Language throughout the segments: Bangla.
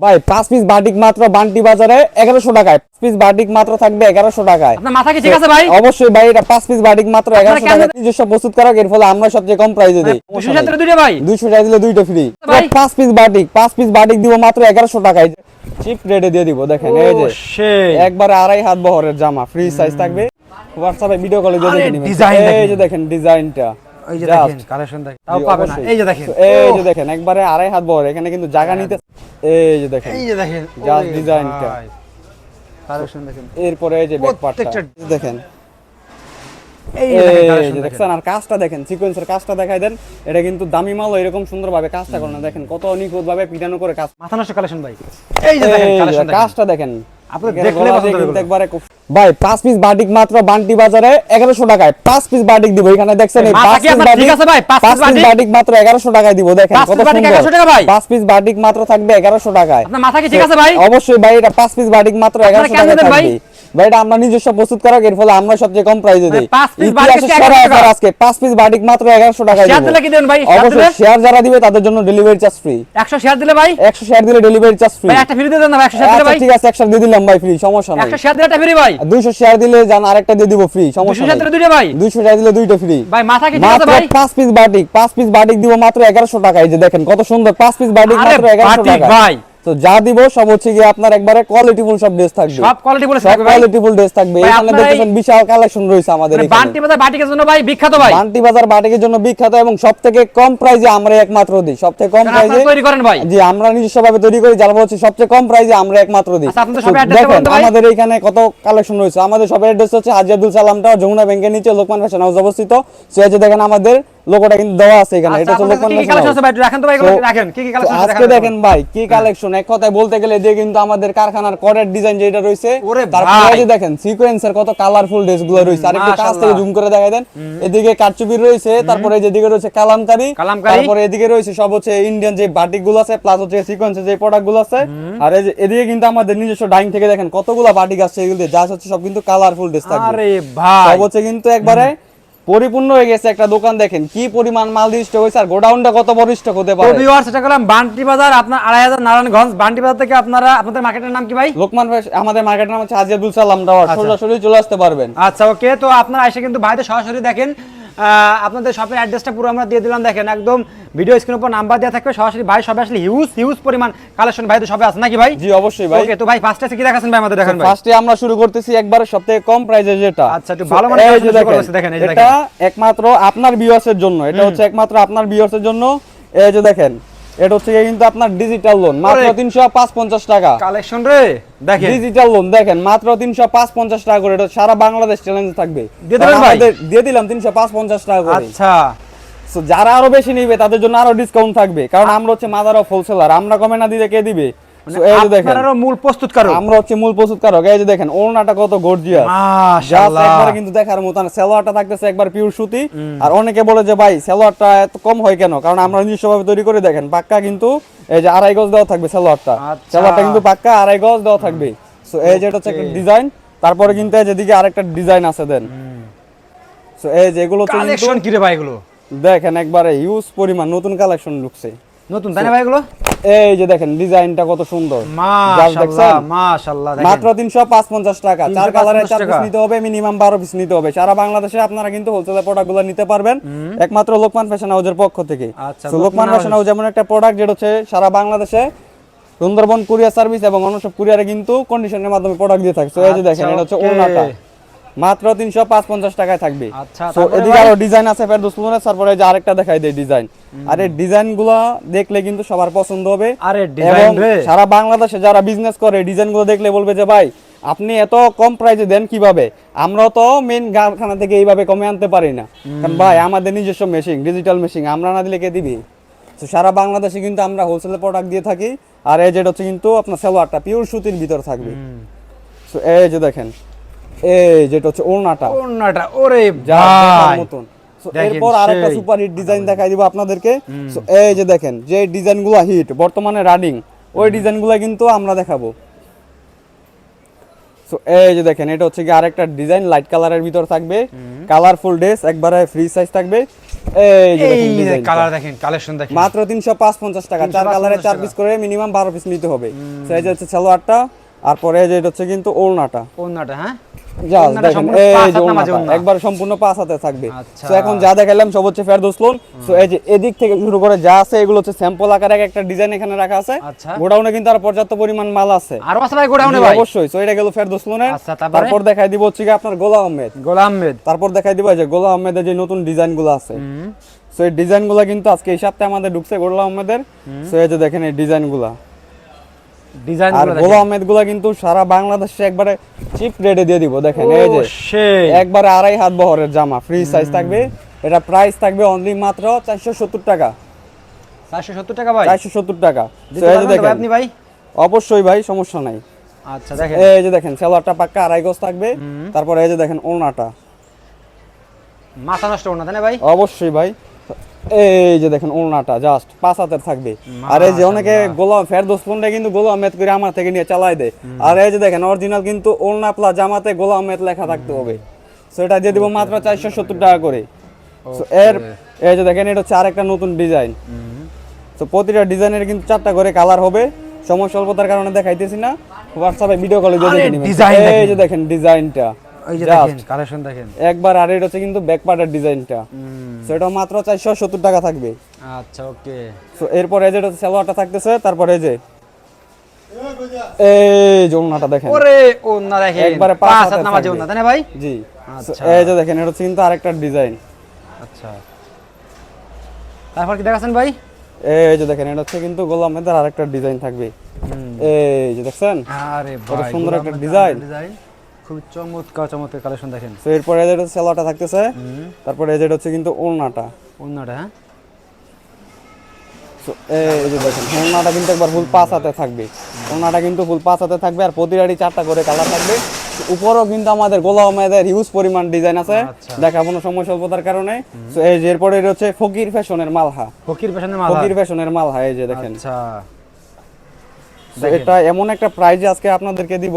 ভাই পাঁচ পিস বাটিক মাত্র বান্টি বাজারে এগারোশো টাকায়। পাঁচ পিস বাটিক মাত্র থাকবে এগারোশো টাকায়। মাথা কি ঠিক আছে ভাই? অবশ্যই ভাই এটা পাঁচ পিস বাটিক মাত্র এগারোশো টাকা নিজস্ব প্রস্তুত করা এর ফলে আমরা সবচেয়ে কম প্রাইসে দিই। দুইশো টাকা দিলে দুইটা ফ্রি পাঁচ পিস বাটিক পাঁচ পিস বাটিক দিব মাত্র এগারোশো টাকায়। চিপ রেটে দিয়ে দিব দেখেন এই যে। একবারে আড়াই হাত বহরের জামা ফ্রি সাইজ থাকবে। হোয়াটসঅ্যাপে ভিডিও কলে দিয়ে আরে, দেখে নিবেন। design এই দেখেন। যে দেখেন ডিজাইনটা এই যে দেখেন কালেকশন দেখেন তাও পাবেন না এই যে দেখেন এই যে দেখেন একবারে আড়াই হাত বহর এখানে কিন্তু জায়গা নিতে এই যে দেখেন এই যে দেখেন design-টা। কালেকশন দেখেন এরপরে এই যে ব্যাক পার্টটা দেখেন দেখছেন আর কাজটা দেখেন সিকোয়েন্সের কাজটা দেখাই দেন এটা কিন্তু দামি মাল এরকম সুন্দর ভাবে কাজটা করে না দেখেন কত নিখুঁত ভাবে পিটানো করে কাজ মাথা নষ্ট কালেকশন ভাই এই যে কাজটা দেখেন দেখলে পছন্দ। একবারে ভাই পাঁচ পিস বাটিক মাত্র বান্টি বাজারে এগারোশো টাকায় পাঁচ পিস বাটিক দিব এখানে দেখছেন পাঁচ পিস বাটিক আছে ভাই? পাঁচ পাঁচ piece পিস বাটিক? বাটিক মাত্র এগারোশো টাকায় দিব দেখেন পাঁচ কত সুন্দর 1100 টাকা ভাই? পাঁচ পিস বাটিক মাত্র থাকবে এগারোশো টাকায় মাথা কি ঠিক আছে ভাই অবশ্যই ভাই এটা পাঁচ পিস বাটিক মাত্র এগারোশো টাকায় টাকা থাকবে ভাই এটা আমরা নিজস্ব প্রস্তুত করা এর ফলে আমরা সবচেয়ে কম প্রাইসে দিই। পাঁচ piece বাটিক ইতিহাসে সেরা 1100 আজকে পাঁচ পিস বাটিক মাত্র টাকায় শেয়ার দিলে কি দেবেন ভাই? অবশ্যই শেয়ার যারা দিবে তাদের জন্য ডেলিভারি চার্জ ফ্রি একশো শেয়ার দিলে ভাই? একশো শেয়ার দিলে ডেলিভারি চার্জ ফ্রি ভাই একটা ফ্রি দিয়ে দেন না শেয়ার দিলে আচ্ছা ভাই। ঠিক আছে একশো দিয়ে দিলাম ভাই ফ্রি সমস্যা নাই। একটা শেয়ার দিলে একটা ফ্রি ভাই। দুইশো শেয়ার দিলে জান আরেকটা দিয়ে দিব ফ্রি সমস্যা শেয়ার নাই। দিলে ভাই। দুইশো শেয়ার দিলে দুইটা ফ্রি ভাই মাথা কি ঠিক আছে ভাই? পাঁচ পিস বাটিক পাঁচ পিস বাটিক দিব মাত্র এগারোশো টাকা এই যে দেখেন কত সুন্দর পাঁচ পিস বাটিক মাত্র এগারোশো টাকা ভাই। তো যা দিব সব হচ্ছে গিয়ে আপনার একবারে কোয়ালিটিফুল সব ড্রেস থাকবে। সব কোয়ালিটি বলে সব থাকবে কোয়ালিটিফুল ড্রেস থাকবে। এখানে দেখতেছেন বিশাল কালেকশন রয়েছে আমাদের মানে এখানে। বান্টি বাজার বাটিকের জন্য ভাই বিখ্যাত ভাই। বান্টি বাজার বাটিকের জন্য বিখ্যাত এবং সব থেকে কম প্রাইসে আমরা একমাত্র দিই। সব থেকে কম আপনারা তৈরি করেন ভাই। জি আমরা নিজস্ব ভাবে তৈরি করি যার হচ্ছে সবচেয়ে কম প্রাইসে আমরা একমাত্র দিই। আচ্ছা, দেখেন। আমাদের এখানে কত কালেকশন রয়েছে। আমাদের অ্যাড্রেস হচ্ছে হাজিয়াদুল সালাম টাওয়ার যমুনা ব্যাংকের নিচে লোকমান ফ্যাশন হাউস অবস্থিত। সো দেখেন আমাদের লোগোটা কিন্তু দেওয়া আছে এখানে। এটা আচ্ছা, হচ্ছে লোকমান রাখেন তো ভাই রাখেন কি কি কালেকশন আজকে দেখেন ভাই। কি কালেকশন এক কথায় বলতে গেলে যে কিন্তু আমাদের কারখানার করের ডিজাইন যেটা রয়েছে তারপরে। দেখেন সিকোয়েন্সের কত কালারফুল ড্রেসগুলো রয়েছে। আর একটু কাছ থেকে জুম করে দেন। এদিকে কারচুপি রয়েছে তারপরে যেদিকে রয়েছে কালামকারি তারপরে এদিকে রয়েছে সব হচ্ছে ইন্ডিয়ান যে বাটিকগুলো আছে প্লাস হচ্ছে সিকোয়েন্সের যে প্রোডাক্টগুলো আছে আর এই যে এদিকে কিন্তু আমাদের নিজস্ব ডাইং থেকে দেখেন কতগুলো বাটিক আছে এগুলো যা হচ্ছে সব কিন্তু কালারফুল ড্রেস থাকবে। আরে ভাই। সব হচ্ছে কিন্তু একবারে পরিপূর্ণ হয়ে গেছে একটা দোকান দেখেন কি পরিমাণ মাল দিয়ে স্টক হয়েছে আর গোডাউনটা কত বড় স্টক হতে পারে। ভিউয়ার্স সেটা করলাম বান্টি বাজার আপনার আড়াই হাজার নারায়ণগঞ্জ। বান্টি বাজার থেকে আপনারা আপনাদের মার্কেটের নাম কি ভাই? লোকমান ভাই আমাদের মার্কেটের নাম হচ্ছে আজিয়াদুল সালাম টাওয়ার। সরাসরি চলে আসতে পারবেন। আচ্ছা ওকে তো আপনারা এসে কিন্তু ভাইতে সরাসরি দেখেন। আপনাদের শপের অ্যাড্রেসটা পুরো আমরা দিয়ে দিলাম। দেখেন একদম ভিডিও স্ক্রিন উপর নাম্বার দেওয়া থাকবে। সরাসরি ভাই সবে আসলে হিউজ হিউজ পরিমাণ কালেকশন ভাই তো সবে আছে নাকি ভাই? জি অবশ্যই ভাই। ওকে তো ভাই ফার্স্টে কি দেখাছেন ভাই আমাদের? দেখেন ভাই। ফার্স্টে আমরা শুরু করতেছি একবারে সবথেকে কম প্রাইসে যেটা। আচ্ছা, একটু ভালো করেছে, দেখেন, এটা একমাত্র আপনার ভিউয়ার্সের জন্য। এটা হচ্ছে একমাত্র আপনার ভিউয়ার্সের জন্য। এই যে দেখেন এটা হচ্ছে কিন্তু আপনার ডিজিটাল লোন মাত্র তিনশো পাঁচ পঞ্চাশ টাকা। কালেকশন রে দেখেন। ডিজিটাল লোন দেখেন মাত্র তিনশো পাঁচ পঞ্চাশ টাকা করে এটা সারা বাংলাদেশ চ্যালেঞ্জ থাকবে? আমাদের দিয়ে দিলাম তিনশো পাঁচ পঞ্চাশ টাকা করে। আচ্ছা। যারা আরও বেশি নিবে তাদের জন্য আরও ডিসকাউন্ট থাকবে। কারণ আমরা হচ্ছে মাদার অফ হোলসেলার আমরা কমে না দিলে কে দিবে? So, এই যে মূল প্রস্তুত আমরা হচ্ছে মূল প্রস্তুতকারক। এই যে দেখেন ওড়নাটা কত গর্জিয়াস। মাশাআল্লাহ। একবারে কিন্তু দেখার মতো সেলোয়ারটা থাকতেছে একবার পিওর সুতি। আর অনেকে বলে যে ভাই সেলোয়ারটা এত কম হয় কেন? কারণ আমরা নিজস্বভাবে তৈরি করে দেখেন পাক্কা কিন্তু এই যে আড়াই গজ দেওয়া থাকবে সেলোয়ারটা। আচ্ছা। সেলোয়ারটা কিন্তু পাক্কা আড়াই গজ দেওয়া থাকবে। সো এই যে হচ্ছে একটা ডিজাইন তারপরে কিন্তু এই যেদিকে আরেকটা ডিজাইন আছে দেন। সো এই যে এগুলো কালেকশন কি রে ভাই এগুলো? দেখেন একবারে হিউজ পরিমাণ নতুন কালেকশন ঢুকছে। নতুন তাই না ভাই এগুলো এই যে দেখেন ডিজাইনটা কত সুন্দর? মাশাআল্লাহ মাত্র তিনশো পাঁচ পঞ্চাশ টাকা চার কালারে চার পিস নিতে হবে মিনিমাম বারো পিস নিতে হবে। সারা বাংলাদেশে আপনারা কিন্তু হোলসেলের প্রোডাক্টগুলো নিতে পারবেন। একমাত্র লোকমান ফ্যাশন হাউসের পক্ষ থেকে। আচ্ছা, লোকমান ফ্যাশন হাউস যেমন একটা প্রোডাক্ট যেটা হচ্ছে সারা বাংলাদেশে সুন্দরবন কুরিয়ার সার্ভিস এবং অন্য সব কুরিয়ারে কিন্তু কন্ডিশনের মাধ্যমে প্রোডাক্ট দিয়ে থাকে। So, এই যে দেখেন আচ্ছা, এটা হচ্ছে ওনাটা মাত্র তিনশো পাঁচ পঞ্চাশ টাকায় থাকবে। আচ্ছা, এদিকে আরও ডিজাইন আছে ফেরদৌস তারপরে যে আরেকটা দেখাই দেয় ডিজাইন আর এই ডিজাইনগুলা দেখলে কিন্তু সবার পছন্দ হবে। আরে ডিজাইন সারা বাংলাদেশে যারা বিজনেস করে ডিজাইনগুলো দেখলে বলবে যে ভাই আপনি এত কম প্রাইসে দেন কীভাবে? আমরা তো মেন কারখানা থেকে এইভাবে কমে আনতে পারি না। কারণ ভাই আমাদের নিজস্ব মেশিন ডিজিটাল মেশিন আমরা না দিলে কে দিবি? তো সারা বাংলাদেশে কিন্তু আমরা হোলসেল প্রোডাক্ট দিয়ে থাকি। আর এই যেটা হচ্ছে কিন্তু আপনার সালোয়ারটা পিওর সুতির ভিতর থাকবে। তো এই যে দেখেন এই যেটা হচ্ছে ওড়নাটা। ওন্নাটা ওরে ভাই। মতন। এরপর আরেকটা সুপার হিট ডিজাইন দেখাই দিব আপনাদেরকে। এই যে দেখেন যে ডিজাইনগুলো হিট বর্তমানে রানিং ওই ডিজাইনগুলো কিন্তু আমরা দেখাবো। সো এই যে দেখেন এটা হচ্ছে কি আরেকটা ডিজাইন লাইট কালারের ভিতর থাকবে। কালারফুল ড্রেস একবারে ফ্রি সাইজ থাকবে। এই যে দেখেন। কালার দেখেন কালেকশন দেখেন। মাত্র তিনশো পাঁচ পঞ্চাশ টাকা। চার 355 কালারে চার পিস করে মিনিমাম বারো পিস নিতে হবে। যে হচ্ছে সালোয়ারটা। আর পরে যে এটা হচ্ছে কিন্তু ওড়নাটা। হ্যাঁ? ওড়নাটা দেখেন, সম্পূর্ণ এই পাঁচ যে হাত নামাজে ওড়নাটা, ওড়না। একবার সম্পূর্ণ পাঁচ হাতে থাকবে। আচ্ছা। তো এখন যা দেখালাম সব হচ্ছে ফেরদৌসলুন তো এই যে এদিক থেকে শুরু করে যা আছে এগুলো হচ্ছে স্যাম্পল আকারে একটা ডিজাইন এখানে রাখা আছে। আচ্ছা। গোডাউনে কিন্তু আর পর্যাপ্ত পরিমাণ মাল আছে। আরও আছে ভাই গোডাউনে ভাই? অবশ্যই। তো এটা গেল ফেরদৌসলুনের আচ্ছা, তারপর? দেখাই দিব হচ্ছে আপনার গোলা আহমেদ। গোলাম আহমেদ। তারপর দেখাই দিব যে গোলা আহমেদের যে নতুন ডিজাইনগুলো আছে। সো এই ডিজাইনগুলো কিন্তু আজকে এই সপ্তাহে আমাদের ঢুকছে গোলা আহমেদের। সো এই যে দেখেন এই ডিজাইনগুলা। ডিজাইন আর গোলা গুলা কিন্তু সারা বাংলাদেশে একবারে চিপ রেটে দিয়ে দিব দেখেন এই যে একবারে আড়াই হাত বহরের জামা ফ্রি সাইজ থাকবে। এটা প্রাইস থাকবে অনলি মাত্র চারশো সত্তর টাকা। 470 টাকা ভাই? চারশো সত্তর টাকা। দিতে So, এই যে পারবেন তো ভাই দেখেন আপনি ভাই? অবশ্যই ভাই সমস্যা নাই। আচ্ছা দেখেন। এই যে দেখেন সেলোয়ারটা পাক্কা আড়াই গজ থাকবে। তারপরে এই যে দেখেন ওড়নাটা। মাথা নষ্ট করো তাই না ভাই? অবশ্যই ভাই। এই যে দেখেন ওড়নাটা জাস্ট পাঁচ হাতের থাকবে। আর এই যে অনেকে গোলাম ফেরদোস ফোনটা কিন্তু গোলাম আহমেদ করে আমার থেকে নিয়ে চালাই দেয়। আর এই যে দেখেন অরিজিনাল কিন্তু প্লাস জামাতে গোলাম আহমেদ লেখা থাকতে হবে। সো এটা দিয়ে দিব মাত্র চারশো সত্তর টাকা করে। এর এই যে দেখেন এটা হচ্ছে আরেকটা নতুন ডিজাইন তো প্রতিটা ডিজাইনের কিন্তু চারটা করে কালার হবে। সময় স্বল্পতার কারণে দেখাইতেছি না। হোয়াটসঅ্যাপে ভিডিও কলে দিয়ে দেখে এই যে দেখেন ডিজাইনটা এই যে দেখেন কালেকশন দেখেন। একবার আর এটা হচ্ছে কিন্তু ব্যাক পার্টের ডিজাইনটা সেটা মাত্র চারশো সত্তর টাকা থাকবে। আচ্ছা ওকে। এরপরে এই যে এটা সালোয়ারটা থাকতেছে তারপরে এই যে এই যে ওড়নাটা দেখেন। ওরে ওন্না দেখেন। একবারে পাঁচ পাঁচ হাত নামাজে ওন্না তাই না ভাই? জি। আচ্ছা। এই যে দেখেন এটা হচ্ছে কিন্তু আরেকটা ডিজাইন আচ্ছা। তারপর কি দেখাছেন ভাই? এই যে দেখেন এটা হচ্ছে কিন্তু গোলাম মেদার আরেকটা ডিজাইন থাকবে। এই যে দেখছেন? আরে সুন্দর একটা ডিজাইন। খুব চমৎকার চমৎকার কালেকশন দেখেন। তো এরপরে এটা থাকতেছে। তারপরে হচ্ছে কিন্তু ওড়নাটা। ওন্নাটা হ্যাঁ। এই যে দেখেন ওড়নাটা কিন্তু একবার ফুল পাঁচ হাতে থাকবে। ওড়নাটা কিন্তু ফুল পাঁচ হাতে থাকবে আর প্রতিটারই চারটা করে কালার থাকবে। উপরেও কিন্তু আমাদের হিউজ পরিমাণ ডিজাইন আছে। আচ্ছা। দেখাবো সময় স্বল্পতার কারণে। তো এই যে এরপরে হচ্ছে ফকির ফ্যাশনের মালহা। ফকির পেছনে মালা ফকির ফ্যাশনের মালহা এই যে দেখেন। আচ্ছা। এটা এমন একটা প্রাইজে আজকে আপনাদেরকে দিব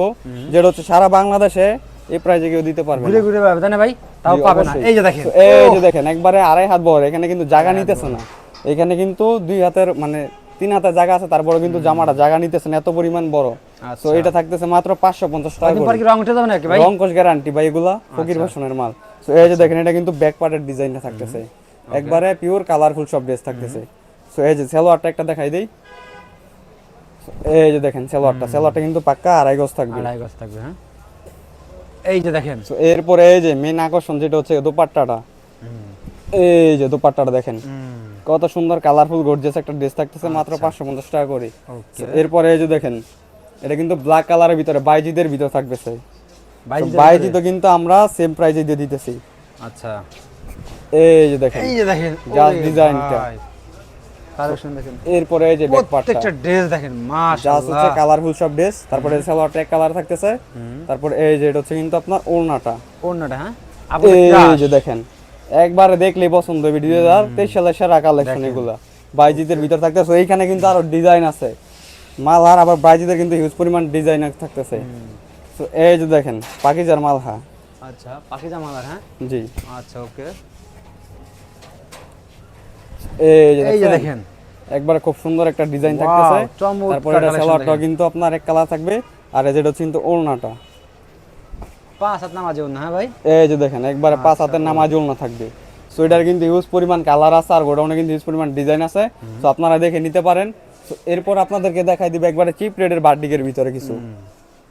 যেটা হচ্ছে সারা বাংলাদেশে এই প্রাইজে কেউ দিতে পারবে ঘুরে ঘুরে পাবে তাই না ভাই? তাও পাবে না। এই যে দেখেন। এই যে দেখেন একবারে আড়াই হাত বড় এখানে কিন্তু জায়গা নিতেছে না। এখানে কিন্তু দুই হাতের মানে তিন হাতের জায়গা আছে তারপরে কিন্তু জামাটা জায়গা নিতেছে না এত পরিমাণ বড়। আচ্ছা। তো এটা থাকতেছে মাত্র পাঁচশো পঞ্চাশ টাকা রং উঠে যাবে নাকি ভাই? রং গ্যারান্টি ভাই এগুলা ফকির আচ্ছা। ফ্যাশনের মাল। তো এই যে দেখেন এটা কিন্তু ব্যাক পার্টের ডিজাইনটা থাকতেছে। একবারে পিওর কালারফুল সব ড্রেস থাকতেছে। তো এই যে সেলোয়ারটা একটা দেখাই দেই। এই যে দেখেন সালোয়ারটা। সালোয়ারটা কিন্তু পাক্কা আড়াই গজ থাকবে। আড়াই গজ থাকবে হ্যাঁ? এই যে দেখেন। তো এরপরে এই যে মেন আকর্ষণ যেটা হচ্ছে দোপাট্টাটা। এই যে দোপাট্টাটা দেখেন। কত সুন্দর কালারফুল গর্জিয়াস একটা ড্রেস থাকতেছে মাত্র পাঁচশো পঞ্চাশ টাকা করে। এরপরে এই যে দেখেন এটা কিন্তু ব্ল্যাক কালারের ভিতরে বাইজিদের ভিতরে বাইশ বাইজি তো কিন্তু আমরা সেম প্রাইজে দিয়ে দিতেছি। আচ্ছা। এই যে দেখেন। এই যে দেখেন Just ডিজাইনটা। কালেকশন দেখেন। এরপরে এই যে ব্যাক প্রত্যেকটা ড্রেস দেখেন হচ্ছে কালারফুল সব ড্রেস তারপরে সালোয়ারটা এক কালার থাকতেছে। তারপরে এই যে এটা হচ্ছে কিন্তু আপনার ওড়নাটা। ওন্নাটা হ্যাঁ? এই যে দেখেন একবারে দেখলেই পছন্দ হবে দুই হাজার তেইশ সালের সেরা কালেকশন এগুলা। বাইজিদের ভিতর থাকতেছে এইখানে কিন্তু আরও ডিজাইন আছে। মাল আর আবার বাইজিদের কিন্তু হিউজ পরিমাণ ডিজাইন থাকতেছে। তো এই যে দেখেন পাকিজার মালহা। আচ্ছা পাখিজা মালার হ্যাঁ? জি। আচ্ছা ওকে। এই যে দেখেন। একবারে খুব সুন্দর একটা ডিজাইন থাকতেছে। তারপরে এটা সালোয়ারটা কিন্তু আপনার এক কালার থাকবে। আর এই যেটা হচ্ছে কিন্তু ওড়নাটা। পাঁচ হাত নামাজ ওন্না হ্যাঁ ভাই? এই যে দেখেন একবারে পাঁচ হাতের নামাজ ওড়না থাকবে। সো এটার কিন্তু হিউজ পরিমাণ কালার আছে আর গোডাউনে কিন্তু হিউজ পরিমাণ ডিজাইন আছে। তো আপনারা দেখে নিতে পারেন। এরপর আপনাদেরকে দেখাই দিবে একবারে চিপ রেডের বাটিকের ভিতরে কিছু।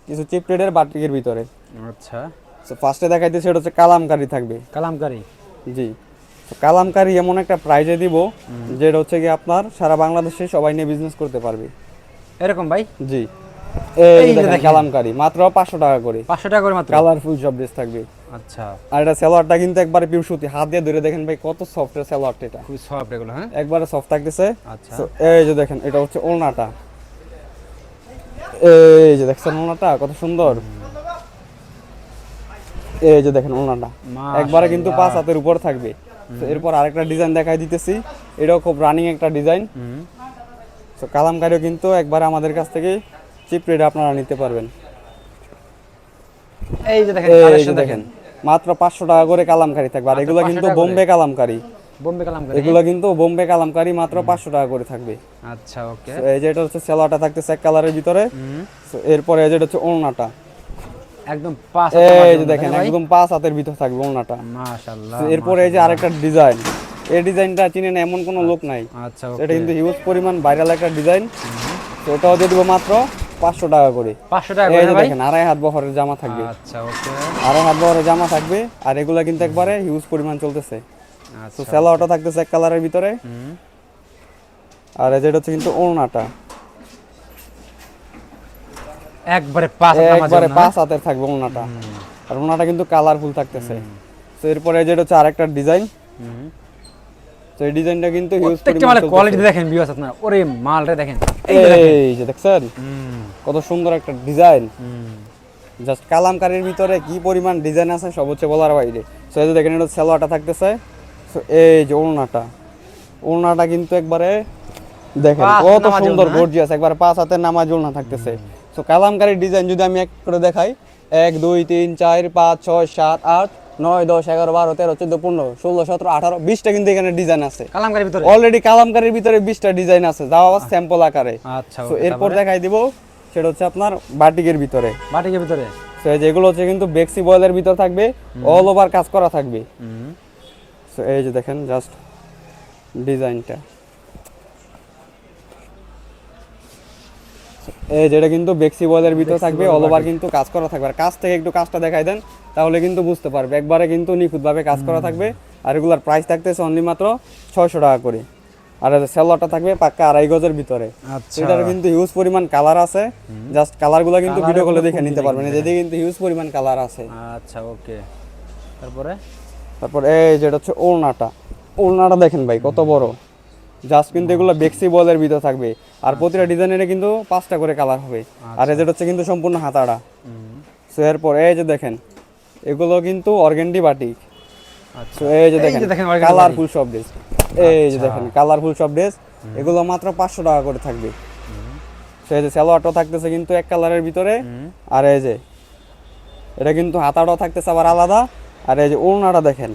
কিছু চিপ রেডের বাটিকের ভিতরে। আচ্ছা। তো ফার্স্টে দেখাইতেছে এটা হচ্ছে কালামকারি থাকবে। কালামকারি। জি। কালামকারি এমন একটা প্রাইজে দিব যেটা হচ্ছে কি আপনার সারা বাংলাদেশে সবাই নিয়ে বিজনেস করতে পারবে। এরকম ভাই? জি। এই। কালামকারি মাত্র পাঁচশো টাকা করে। পাঁচশো টাকা করে মাত্র? কালারফুল সব ড্রেস থাকবে। আচ্ছা। আর এটা সালোয়ারটা কিন্তু একবারে পিউর সুতি। হাত দিয়ে ধরে দেখেন ভাই কত সফট সালোয়ারটা এটা। খুবই সফট এগুলো হ্যাঁ? একবারে সফট থাকতেছে। আচ্ছা। এই যে দেখেন এটা হচ্ছে ওড়নাটা এই যে দেখছেন ওড়নাটা কত সুন্দর। এই যে দেখেন ওড়নাটা একবারে কিন্তু পাঁচ হাতের উপর থাকবে। এরপর আরেকটা ডিজাইন দেখাই দিতেছি। এটাও খুব রানিং একটা ডিজাইন তো কালামকারিও কিন্তু একবারে আমাদের কাছ থেকে চিপ রেটে আপনারা নিতে পারবেন। এই যে দেখেন এই যে কালেকশন দেখেন মাত্র পাঁচশো টাকা করে কালামকারি থাকবে। আর এগুলো কিন্তু বোম্বে কালামকারি বোম্বে কালাম করে। এগুলো কিন্তু বোম্বে কালামকারি মাত্র পাঁচশো টাকা করে থাকবে। আচ্ছা ওকে। এই যে এটা হচ্ছে সেলাটা থাকতেছে এক কালারের ভিতরে। এরপরে এই যে এটা হচ্ছে ওড়নাটা। একদম পাঁচ এই যে দেখেন একদম পাঁচ হাতের ভিতর থাকবে ওড়নাটা মাশাআল্লাহ এরপরে এই যে আরেকটা ডিজাইন। এই ডিজাইনটা চিনেন এমন কোনো লোক নাই। আচ্ছা এটা কিন্তু হিউজ পরিমাণ ভাইরাল একটা ডিজাইন। তো এটাও দিয়ে দিব মাত্র পাঁচশো টাকা করে। 500 টাকা এই করে দেখেন আড়াই হাত বহরের জামা থাকবে। আচ্ছা ওকে আড়াই হাত বহরের জামা থাকবে আর এগুলা কিন্তু একবারে হিউজ পরিমাণ চলতেছে। তো আচ্ছা সেলাওটা থাকতেছে এক কালারের ভিতরে। আর এই যেটা হচ্ছে কিন্তু ওড়নাটা। একবারে পাঁচ একবারে? পাঁচ হাতের থাকবে ওড়নাটা আর ওড়নাটা কিন্তু কালারফুল থাকতেছে। তো এরপরে যেটা হচ্ছে আরেকটা ডিজাইন তো এই ডিজাইনটা কিন্তু হিউজ মালের কোয়ালিটি দেখেন ভিউয়ার্স আপনারা। ওরে মালটা দেখেন। এই যে দেখছেন? কত সুন্দর একটা ডিজাইন জাস্ট কালামকারীর ভিতরে কি পরিমাণ ডিজাইন আছে সব হচ্ছে বলার বাইরে। সো এই যে দেখেন এটা সেলোয়াটা থাকতেছে। সো এই যে ওড়নাটা। ওড়নাটা কিন্তু একবারে দেখেন কত সুন্দর। গর্জিয়াস একবারে পাঁচ হাতের নামাজ ওড়না থাকতেছে। সো কালামকারীর ডিজাইন যদি আমি এক করে দেখাই এক দুই তিন চার পাঁচ ছয় সাত আট নয় দশ এগারো বারো তেরো চোদ্দ পনেরো ষোলো সতেরো আঠারো বিশটা কিন্তু এখানে ডিজাইন আছে। কালামকারীর ভিতরে? অলরেডি কালামকারীর ভিতরে বিশটা ডিজাইন আছে আবার স্যাম্পল আকারে। আচ্ছা তো এরপর দেখাই দিব সেটা হচ্ছে আপনার বাটিকের ভিতরে। বাটিকের ভিতরে? তো এই যেগুলো হচ্ছে কিন্তু বেক্সি বয়েলের ভিতর থাকবে অল ওভার কাজ করা থাকবে। তো এই যে দেখেন জাস্ট ডিজাইনটা এই যেটা কিন্তু বেক্সি বয়েলের ভিতর থাকবে অল ওভার কিন্তু কাজ করা থাকবে। আর কাজ থেকে একটু কাজটা দেখাই দেন তাহলে কিন্তু বুঝতে পারবে। একবারে কিন্তু নিখুঁতভাবে কাজ করা থাকবে। আর এগুলার প্রাইস থাকতেছে অনলি মাত্র ছয়শো টাকা করে। আর সেলোয়ারটা থাকবে পাক্কা আড়াই গজের ভিতরে। আচ্ছা। এটার কিন্তু হিউজ পরিমাণ কালার আছে। জাস্ট কালারগুলো কিন্তু ভিডিও কলে দেখে নিতে পারবেন। যেদিকে কিন্তু হিউজ পরিমাণ কালার আছে। আচ্ছা ওকে তারপরে? তারপর এই যেটা হচ্ছে ওড়নাটা। ওড়নাটা দেখেন ভাই কত বড়। জাস্ট কিন্তু এগুলো বেক্সি বলের ভিতর থাকবে। আর প্রতিটা ডিজাইনের কিন্তু পাঁচটা করে কালার হবে। আর এই যেটা হচ্ছে কিন্তু সম্পূর্ণ হাতাড়া। সো এরপর এই যে দেখেন এগুলো কিন্তু অর্গেন্ডি বাটিক আচ্ছা। সো এই যে দেখেন কালারফুল সব ড্রেস এই যে আচ্ছা। দেখেন কালারফুল সব ড্রেস এগুলো মাত্র পাঁচশো টাকা করে থাকবে। সো এই যে সালোয়ারটাও থাকতেছে কিন্তু এক কালারের ভিতরে। আর এই যে এটা কিন্তু হাতাটাও থাকতেছে আবার আলাদা। আর এই যে ওড়নাটা দেখেন।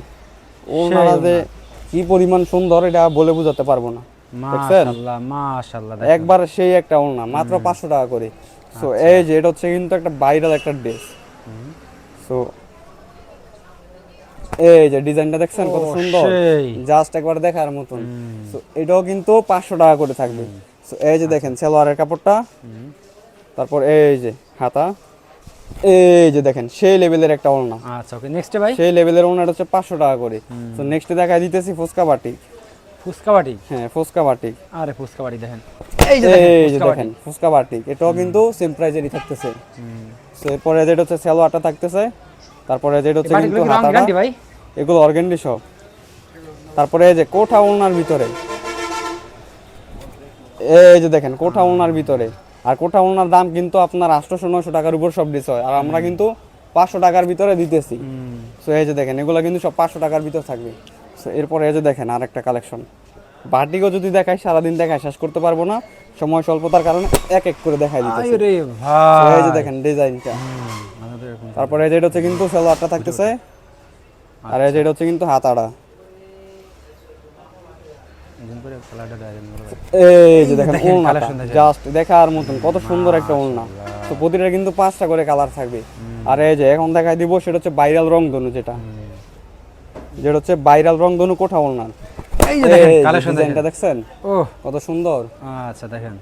ওড়নাটা যে কি পরিমাণ সুন্দর এটা বলে বোঝাতে পারব না। একবার সেই একটা ওড়না মাত্র পাঁচশো টাকা করে। সো আচ্ছা। এই যে এটা হচ্ছে কিন্তু একটা ভাইরাল একটা ড্রেস সো এই যে ডিজাইনটা দেখছেন কত সুন্দর? জাস্ট একবার দেখার মতন। সো এটাও কিন্তু পাঁচশো টাকা করে থাকবে। সো এই যে দেখেন সালোয়ারের কাপড়টা। তারপর এই যে হাতা। এই যে দেখেন সেই লেভেলের একটা ওড়না। আচ্ছা ওকে নেক্সটে ভাই? সেই লেভেলের হচ্ছে পাঁচশো টাকা করে। তো নেক্সট দেখা দিতেছি ফুচকা বাটি। ফুচকা বাটি? হ্যাঁ ফুচকা বাটি। আরে ফুচকা বাটি দেখেন। এই যে দেখেন ফুচকা বাটি এটাও কিন্তু সেম প্রাইজেরই থাকতেছে। তো এরপরে যেটা হচ্ছে সালোয়ারটা থাকতেছে তারপরে যেটা হচ্ছে কিন্তু হাতাটা ভাই? এগুলো অর্গেন্ডি সব তারপরে এই যে কোঠা ওনার ভিতরে। এই যে দেখেন কোঠা ওনার ভিতরে। আর কোঠা ওনার দাম কিন্তু আপনার আটশোশো নয়শো টাকার উপর সব ডিস হয়। আর আমরা কিন্তু পাঁচশো টাকার ভিতরে দিতেছি। সো এই যে দেখেন এগুলো কিন্তু সব পাঁচশো টাকার ভিতর থাকবে। সো এরপরে এই যে দেখেন আর একটা কালেকশন বাটিকও যদি দেখাই সারাদিন দেখায় শেষ করতে পারব না। সময় স্বল্পতার কারণে এক এক করে দেখাই দিতেছি। ভাই। এই যে দেখেন ডিজাইনটা। তারপরে এই যে এটা হচ্ছে কিন্তু সেলোয়ারটা থাকতেছে। আর এই যে এটা হচ্ছে কিন্তু হাতাড়া এরকম করে কালারটা দেয়া যাবে ভাই। এই যে দেখেন দেখেন, ওড়নাটা collection দেখেন। জাস্ট দেখার মতন কত সুন্দর একটা ওড়না তো প্রতিটা কিন্তু পাঁচটা করে কালার থাকবে। আর এই যে এখন দেখাই দিব সেটা হচ্ছে ভাইরাল রং ধনু যেটা। যেটা হচ্ছে ভাইরাল রং ধনু কোঠা ওড়না এই যে দেখেন কালেকশন দেখছেন? ও কত সুন্দর। আচ্ছা দেখেন।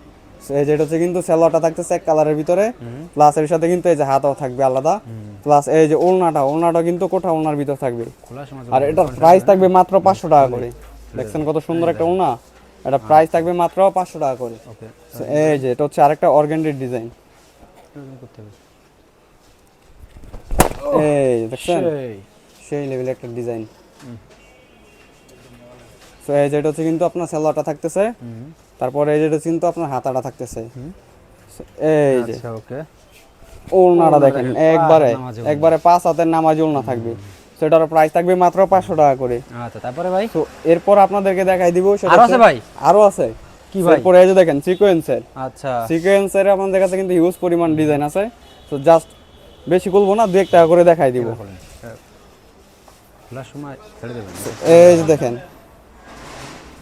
এই যেটা হচ্ছে কিন্তু সেলোয়ারটা থাকতেছে এক কালারের ভিতরে। প্লাস এর সাথে কিন্তু এই যে হাতাও থাকবে আলাদা। প্লাস এই যে ওড়নাটা ওড়নাটা কিন্তু কোঠা ওড়নার ভিতর থাকবে। আর এটার প্রাইস থাকবে মাত্র পাঁচশো টাকা করে। দেখছেন কত সুন্দর একটা ওড়না এটা প্রাইস থাকবে মাত্র পাঁচশো টাকা করে। এই যে এটা হচ্ছে আরেকটা অর্গেন্ডির ডিজাইন এই দেখছেন? সেই। লেভেলের একটা ডিজাইন সো এই যে এটা হচ্ছে কিন্তু আপনার সেলোয়ারটা থাকতেছে। তারপরে এই যে এটা কিন্তু আপনার হাতাটা থাকতেছে। এই যে। আচ্ছা ওকে। ওড়নাটা দেখেন একবারে। একবারে পাঁচ হাতের নামাজি ওড়না থাকবে। সেটার প্রাইস থাকবে মাত্র পাঁচশো টাকা করে। আচ্ছা তারপরে ভাই? তো এরপর আপনাদেরকে দেখাই দিব সেটা আরও আছে ভাই? আরও আছে। কি ভাই? এই যে দেখেন সিকোয়েন্সার আচ্ছা। সিকোয়েন্সারে কাছে কিন্তু হিউজ পরিমাণ ডিজাইন আছে। তো জাস্ট বেশি খুলবো না দু টাকা করে দেখাই দিব। হ্যাঁ। খোলার সময় ছেড়ে দেবেন। এই যে দেখেন এই এই দেখেন যে collection দেখেন।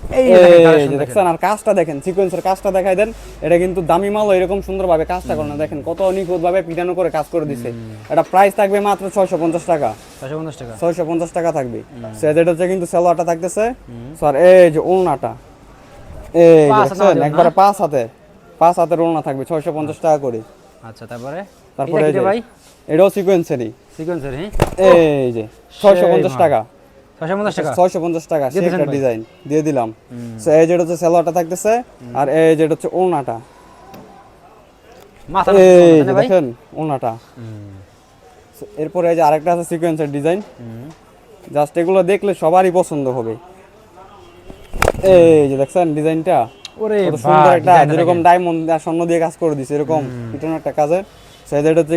দেখছেন আর কাজটা দেখেন সিকোয়েন্সের কাজটা দেখাই দেন এটা কিন্তু দামি মালও এরকম সুন্দরভাবে কাজটা করে না। দেখেন কত নিখুঁত ভাবে পিটানো করে কাজ করে দিছে। এটা প্রাইস থাকবে মাত্র ছয়শো পঞ্চাশ টাকা। ছয়শো পঞ্চাশ টাকা? থাকবে। সেটা হচ্ছে কিন্তু সেলোয়ারটা থাকতেছে। স্যার এই যে ওলনাটা এই দেখছেন একবারে পাঁচ হাতে পাঁচ হাতের ওলনা থাকবে ছয়শো পঞ্চাশ টাকা করে। আচ্ছা তারপরে? তারপরে ভাই? এটাও সিকোয়েন্সেরই সিকোয়েন্সের হ্যাঁ এই যে ছয়শো পঞ্চাশ টাকা। ছয়শো পঞ্চাশ টাকা? ভাই? ডিজাইন দিয়ে দিলাম। So, এই যেটা হচ্ছে সেলোয়ারটা থাকতেছে আর এই যেটা হচ্ছে ওলনাটা মাথা দেখেন ওলনাটা So, এরপরে এই যে আরেকটা আছে সিকোয়েন্সের ডিজাইন জাস্ট এগুলো দেখলে সবারই পছন্দ হবে। এই যে দেখছেন ডিজাইনটা? ওরে সুন্দর একটা যেরকম ডায়মন্ড আর স্বর্ণ দিয়ে কাজ করে দিছে এরকম একটা কাজের।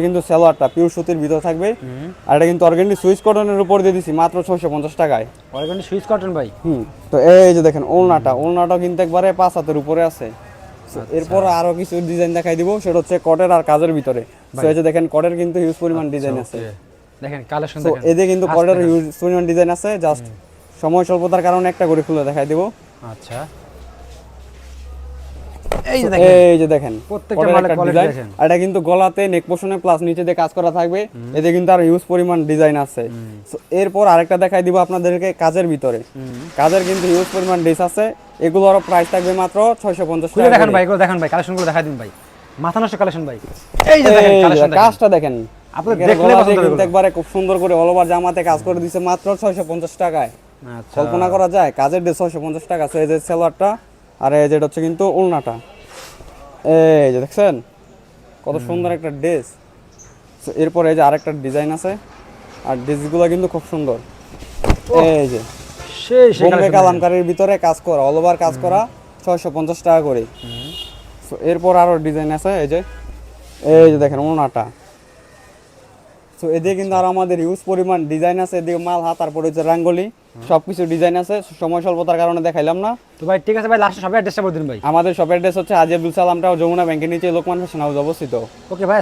কিন্তু সেলোয়ারটা পিওর সুতির ভিতর থাকবে। আর এটা কিন্তু অর্গানিক সুইচ কটনের উপর দিয়ে দিছি মাত্র ছয়শো পঞ্চাশ টাকায়। অর্গানিক সুইচ কটন ভাই? হুম তো এই যে দেখেন ওলনাটা ওলনাটা কিন্তু একবারে পাঁচ হাতের উপরে আছে। আচ্ছা। এরপর আরও কিছু ডিজাইন দেখাই দিব সেটা হচ্ছে কটের আর কাজের ভিতরে। তো এই যে দেখেন কটের কিন্তু হিউজ পরিমাণ ডিজাইন আছে Okay. দেখেন কালেকশন দেখেন। কিন্তু কটের হিউজ পরিমাণ ডিজাইন আছে জাস্ট সময় স্বল্পতার কারণে একটা করে খুলে দেখাই দিব। আচ্ছা। এই যে দেখেন। এই যে দেখেন। প্রত্যেকটা কটের মালের একটা quality ডিজাইন দেখেন। আর এটা কিন্তু গলাতে নেক পোর্শনে প্লাস নিচে দিয়ে কাজ করা থাকবে। এতে কিন্তু আর হিউজ পরিমাণ ডিজাইন আছে। এরপর আরেকটা দেখাই দিব আপনাদেরকে কাজের ভিতরে। কাজের কিন্তু হিউজ পরিমাণ আছে। এগুলোর প্রাইস থাকবে মাত্র টাকা দেখান ভাই এগুলো দেখান ভাই দেখাই দিন ভাই। মাথা নষ্ট কালেকশন ভাই। এই যে দেখেন কালেকশন কাজটা দেখেন। দেখলে কিন্তু একবারে খুব সুন্দর করে অল ওভার জামাতে কাজ করে মাত্র ছয়শো পঞ্চাশ টাকায়। আচ্ছা। কল্পনা করা যায় কাজের ছয়শো পঞ্চাশ টাকা আছে এই যে সেলোয়ারটা আর এই যেটা হচ্ছে কিন্তু ওলনাটা এই যে দেখছেন? কত সুন্দর একটা ড্রেস। এরপরে এই যে আরেকটা ডিজাইন আছে। আর ড্রেসগুলো কিন্তু খুব সুন্দর। এই যে। বোম্বে কালামকারির ভিতরে কাজ করা অল ওভার কাজ করা ছয়শো পঞ্চাশ টাকা করে। এরপর আরও ডিজাইন আছে এই যে। এই যে দেখেন ওনাটা। তো এদিকে কিন্তু আর আমাদের ইউজ পরিমাণ ডিজাইন আছে এদিকে মাল হাত তারপরে হচ্ছে রাঙ্গলি সবকিছু ডিজাইন আছে। সময় স্বল্পতার কারণে দেখাইলাম না। তো ভাই ঠিক আছে ভাই লাস্ট সবাই অ্যাড্রেসটা বলে দিন ভাই। আমাদের শপের অ্যাড্রেস হচ্ছে আজিবুল আব্দুল সালামটাও যমুনা ব্যাংকের নিচে লোকমান ফ্যাশন হাউস অবস্থিত। ওকে ভাই